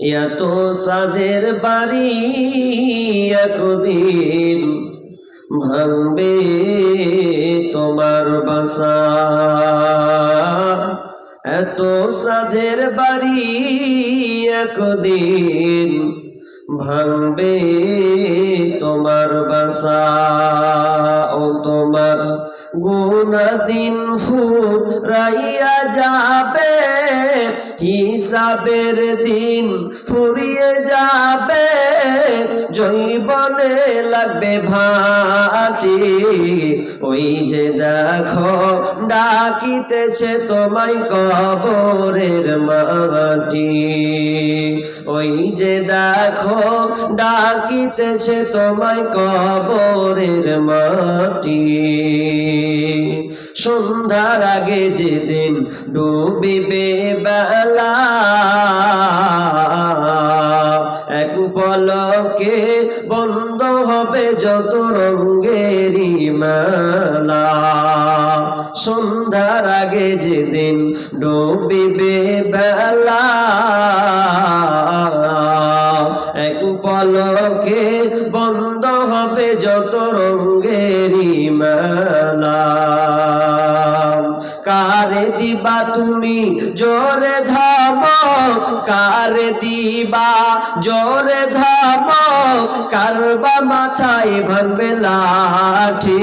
এত সাদের বাড়ি একদিন ভাঙবে তোমার বাসা। এত সাধের বাড়ি একদিন ভাঙবে তোমার বাসা। ও তোমার গুণাদিন ফুরাইয়া যাবে হিসাবের দিন ফুরিয়ে যাবে জৈবনে লাগবে ভাটি। ওই যে দেখো, ডাকিতেছে তোমায় কবরের মাটি। ওই যে দেখো, ডাকিতেছে তোমায় কবরের মাটি। সন্ধ্যার আগে যেদিন ডুবিবে বেলা, এক পলকে বন্ধ হবে যত রঙ্গেরই মেলা। সন্ধ্যার আগে যেদিন ডুবিবে বেলা, এক পলকে বন্ধ হবে যত রঙ্গেরই মেলা। কারে দিবা তুমি? জোরে ধাম কারে দিবা? জোরে ধাম কারবা মাথায় ভাঙবে লাঠি।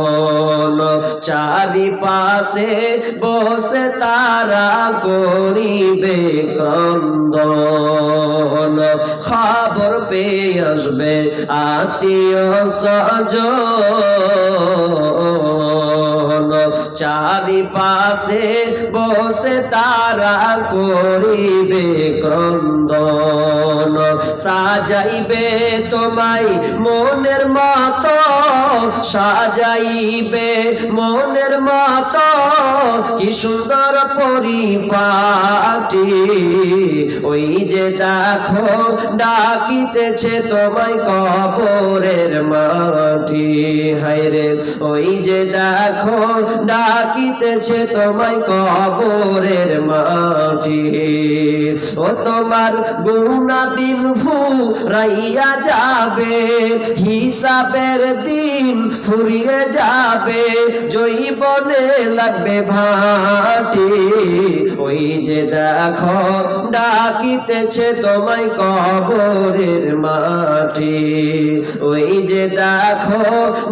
চারিপাশে বসে তারা করিবে ক্রন্দন। খবর পেয়ে আসবে আত্মীয় সজ চারিপাশে বসে তারা করিবে ক্রন্দন। সাজাইবে তোমায় মনের মতো, সাজাইবে মনের মতো। কি সুন্দর পরিপাটি, ওই যে দেখো, ডাকিতেছে তোমায় কবরের মাটি। হায়রে ওই যে দেখো, ডাকিতেছে তোমায় কবরের মাটি। ও তোমার গুণা দিন ফু রাইয়া যাবে। হিসাবের দিন ফুরিয়ে যাবে জৈবনে লাগবে ভাটি। ওই যে দেখো, ডাকিতেছে তোমায় কবরের মাটি। ওই যে দেখো,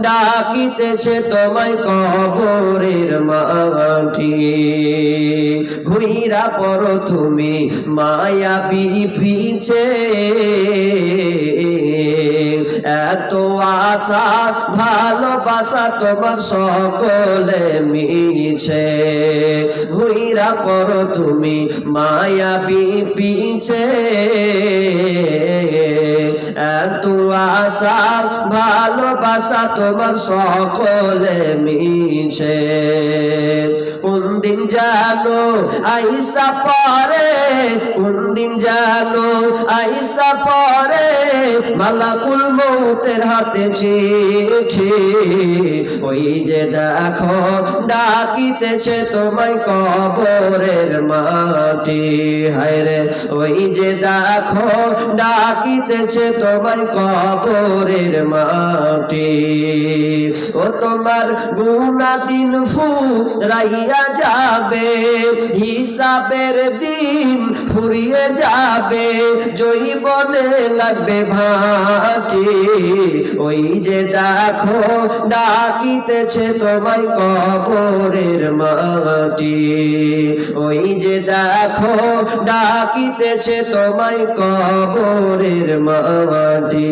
ডাকিতেছে তোমায় কবরের মাটি। ঘুরিরা পর তুমি মায়া পিছে এত আশা ভালোবাসা তোমার সকলে মিছে। ভুইরা পর তুমি মায়া পিছে ভালোবাসা তোমার সকলে মিছে। কোন দিন জানো আইসা পরে কোন দিন জানো আইসা পরে মালাকুল মৌতের হাতে চিঠি। ওই যে দেখো, ডাকিতেছে তোমায় কবরের মাটি। হায় রে ওই যে দেখো, ডাকিতেছে তোমায় কবরের মাটি। ও তোমার গুণা দিন ফু রাইয়া যাবে, হিসাবের দিন ফুরিয়ে যাবে জৈবনে লাগবে ভাটি। ওই যে দেখো, ডাকিতেছে তোমায় কবরের মাটি। ওই যে দেখো, ডাকিতেছে তোমায় কবরের মাটি